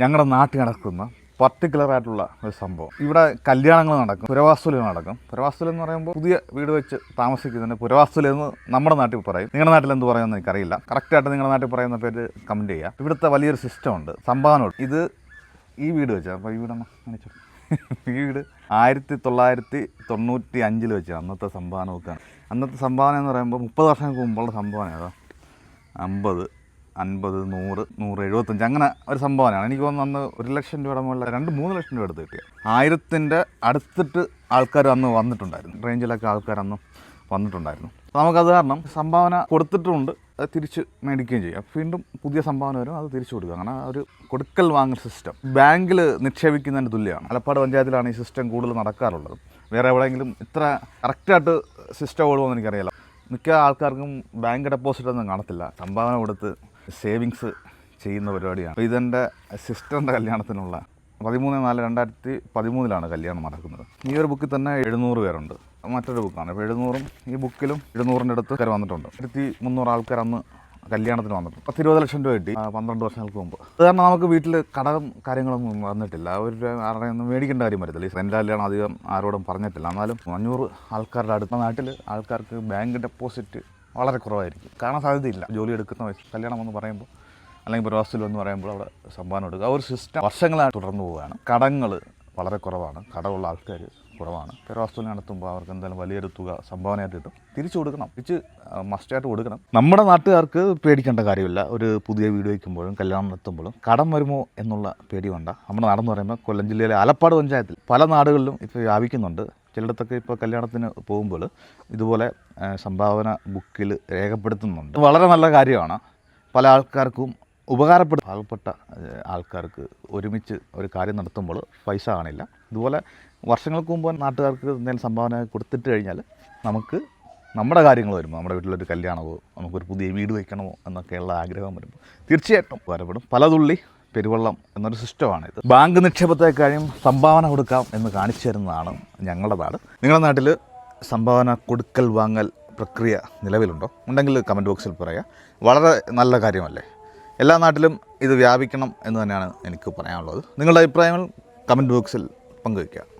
ഞങ്ങളുടെ നാട്ടിൽ നടക്കുന്ന പർട്ടിക്കുലർ ആയിട്ടുള്ള ഒരു സംഭവം. ഇവിടെ കല്യാണങ്ങൾ നടക്കും പുരവാസ്തുല നടക്കും. പുരവാസ്തുല എന്ന് പറയുമ്പോൾ പുതിയ വീട് വെച്ച് താമസിക്കുന്നതിന് പുരവാസ്തുല എന്ന് നമ്മുടെ നാട്ടിൽ പറയും. നിങ്ങളുടെ നാട്ടിൽ എന്ത് പറയുമെന്ന് എനിക്കറിയില്ല. കറക്റ്റായിട്ട് നിങ്ങളുടെ നാട്ടിൽ പറയുന്ന പേര് കമന്റ് ചെയ്യുക ഇവിടുത്തെ വലിയൊരു സിസ്റ്റം ഉണ്ട് സംഭാവന ഇത് ഈ വീട് വെച്ചാൽ അപ്പോൾ ഈ വീട് കാണിച്ചു? ഈ വീട് ആയിരത്തി തൊള്ളായിരത്തി തൊണ്ണൂറ്റി അഞ്ചിൽ വെച്ചാണ് അന്നത്തെ സംഭാവന നോക്കുകയാണ് അന്നത്തെ സംഭാവന എന്ന് പറയുമ്പോൾ മുപ്പത് വർഷങ്ങൾക്ക് മുമ്പുള്ള സംഭാവന ഏതാ അമ്പത്. അൻപത് നൂറ് നൂറ് എഴുപത്തഞ്ച് അങ്ങനെ ഒരു സംഭാവനയാണ് എനിക്ക് തോന്നുന്നു അന്ന് ഒരു ലക്ഷം രൂപയുടെ മുകളിൽ രണ്ട് മൂന്ന് ലക്ഷം രൂപ എടുത്ത് കിട്ടിയ ആയിരത്തിന്റെ അടുത്തിട്ട് ആൾക്കാർ അന്ന് വന്നിട്ടുണ്ടായിരുന്നു. റേഞ്ചിലൊക്കെ ആൾക്കാർ അന്ന് വന്നിട്ടുണ്ടായിരുന്നു. നമുക്കത് കാരണം സംഭാവന കൊടുത്തിട്ടുമുണ്ട് അത് തിരിച്ച് മേടിക്കുകയും ചെയ്യാം. വീണ്ടും പുതിയ സംഭാവന വരും. അത് തിരിച്ചു കൊടുക്കുക. അങ്ങനെ ഒരു കൊടുക്കൽ വാങ്ങൽ സിസ്റ്റം ബാങ്കിൽ നിക്ഷേപിക്കുന്നതിന് തുല്യമാണ്. ആലപ്പാട് പഞ്ചായത്തിലാണ് ഈ സിസ്റ്റം കൂടുതൽ നടക്കാറുള്ളത്. വേറെ എവിടെയെങ്കിലും ഇത്ര കറക്റ്റായിട്ട് സിസ്റ്റം ഓടുമെന്ന് എനിക്കറിയില്ല. മിക്ക ആൾക്കാർക്കും ബാങ്ക് ഡെപ്പോസിറ്റ് ഒന്നും കാണത്തില്ല. സംഭാവന കൊടുത്ത് സേവിങ്സ് ചെയ്യുന്ന പരിപാടിയാണ്. അപ്പോൾ ഇതെന്റെ സിസ്റ്ററിന്റെ കല്യാണത്തിനുള്ള പതിമൂന്ന് നാല് രണ്ടായിരത്തി പതിമൂന്നിലാണ് കല്യാണം നടക്കുന്നത്. ഈ ഒരു ബുക്കിൽ തന്നെ എഴുന്നൂറ് പേരുണ്ട്. മറ്റൊരു ബുക്കാണ്. അപ്പോൾ എഴുന്നൂറും ഈ ബുക്കിലും എഴുന്നൂറിന്റെ അടുത്ത് കയറി വന്നിട്ടുണ്ട്. ആയിരത്തി മുന്നൂറ് ആൾക്കാർ അന്ന് കല്യാണത്തിന് വന്നിട്ടുണ്ട്. പത്ത് ഇരുപത് ലക്ഷം രൂപ കിട്ടി പന്ത്രണ്ട് വർഷങ്ങൾക്ക് മുമ്പ്. അത് കാരണം നമുക്ക് വീട്ടിൽ കടം കാര്യങ്ങളൊന്നും വന്നിട്ടില്ല. ഒരു ആരുടെ ഒന്നും മേടിക്കേണ്ട കാര്യം വരത്തില്ല. ഈ എന്റെ കല്യാണം അധികം ആരോടും പറഞ്ഞിട്ടില്ല. എന്നാലും അഞ്ഞൂറ് ആൾക്കാരുടെ അടുത്ത നാട്ടിൽ ആൾക്കാർക്ക് ബാങ്ക് ഡെപ്പോസിറ്റ് വളരെ കുറവായിരിക്കും. കാണാൻ സാധ്യതയില്ല. ജോലി എടുക്കുന്ന കല്യാണം എന്ന് പറയുമ്പോൾ അല്ലെങ്കിൽ പ്രവാസത്തിൽ എന്ന് പറയുമ്പോൾ അവിടെ സംഭാവന കൊടുക്കുക. ആ ഒരു സിസ്റ്റം വർഷങ്ങളായി തുടർന്നു പോവുകയാണ്. കടങ്ങൾ വളരെ കുറവാണ്. കടമുള്ള ആൾക്കാർ കുറവാണ്. പ്രവാസത്തിൽ നടത്തുമ്പോൾ അവർക്ക് എന്തായാലും വലിയൊരു തുക സംഭാവനയായിട്ട് കിട്ടും. തിരിച്ചു കൊടുക്കണം. തിരിച്ച് മസ്റ്റായിട്ട് കൊടുക്കണം. നമ്മുടെ നാട്ടുകാർക്ക് പേടിക്കേണ്ട കാര്യമില്ല. ഒരു പുതിയ വീട് വയ്ക്കുമ്പോഴും കല്യാണം നടത്തുമ്പോഴും കടം വരുമോ എന്നുള്ള പേടി വേണ്ട. നമ്മുടെ നാടെന്ന് പറയുമ്പോൾ കൊല്ലം ജില്ലയിലെ ആലപ്പാട് പഞ്ചായത്തിൽ പല നാടുകളിലും ഇപ്പോൾ വ്യാപിക്കുന്നുണ്ട്. ചിലയിടത്തൊക്കെ ഇപ്പോൾ കല്യാണത്തിന് പോകുമ്പോൾ ഇതുപോലെ സംഭാവന ബുക്കിൽ രേഖപ്പെടുത്തുന്നുണ്ട്. വളരെ നല്ല കാര്യമാണ്. പല ആൾക്കാർക്കും ഉപകാരപ്പെടും. പാവപ്പെട്ട ആൾക്കാർക്ക് ഒരുമിച്ച് ഒരു കാര്യം നടത്തുമ്പോൾ പൈസ കാണില്ല. ഇതുപോലെ വർഷങ്ങൾക്ക് മുമ്പ് നാട്ടുകാർക്ക് എന്തെങ്കിലും സംഭാവന കൊടുത്തിട്ട് കഴിഞ്ഞാൽ നമുക്ക് നമ്മുടെ കാര്യങ്ങൾ വരുമ്പോൾ നമ്മുടെ വീട്ടിലൊരു കല്യാണമോ നമുക്കൊരു പുതിയ വീട് വയ്ക്കണമോ എന്നൊക്കെയുള്ള ആഗ്രഹം വരുമ്പോൾ തീർച്ചയായിട്ടും ഉപകാരപ്പെടും. പലതുള്ളി പെരുവെള്ളം എന്നൊരു സിസ്റ്റമാണ് ഇത് ബാങ്ക് നിക്ഷേപത്തെക്കാളും സംഭാവന കൊടുക്കാം എന്ന് കാണിച്ചു തരുന്നതാണ് ഞങ്ങളുടെ നാട്. നിങ്ങളുടെ നാട്ടിൽ സംഭാവന കൊടുക്കൽ വാങ്ങൽ പ്രക്രിയ നിലവിലുണ്ടോ? ഉണ്ടെങ്കിൽ കമന്റ് ബോക്സിൽ പറയാം. വളരെ നല്ല കാര്യമല്ലേ? എല്ലാ നാട്ടിലും ഇത് വ്യാപിക്കണം എന്ന് തന്നെയാണ് എനിക്ക് പറയാനുള്ളത്. നിങ്ങളുടെ അഭിപ്രായങ്ങൾ കമന്റ് ബോക്സിൽ പങ്കുവയ്ക്കുക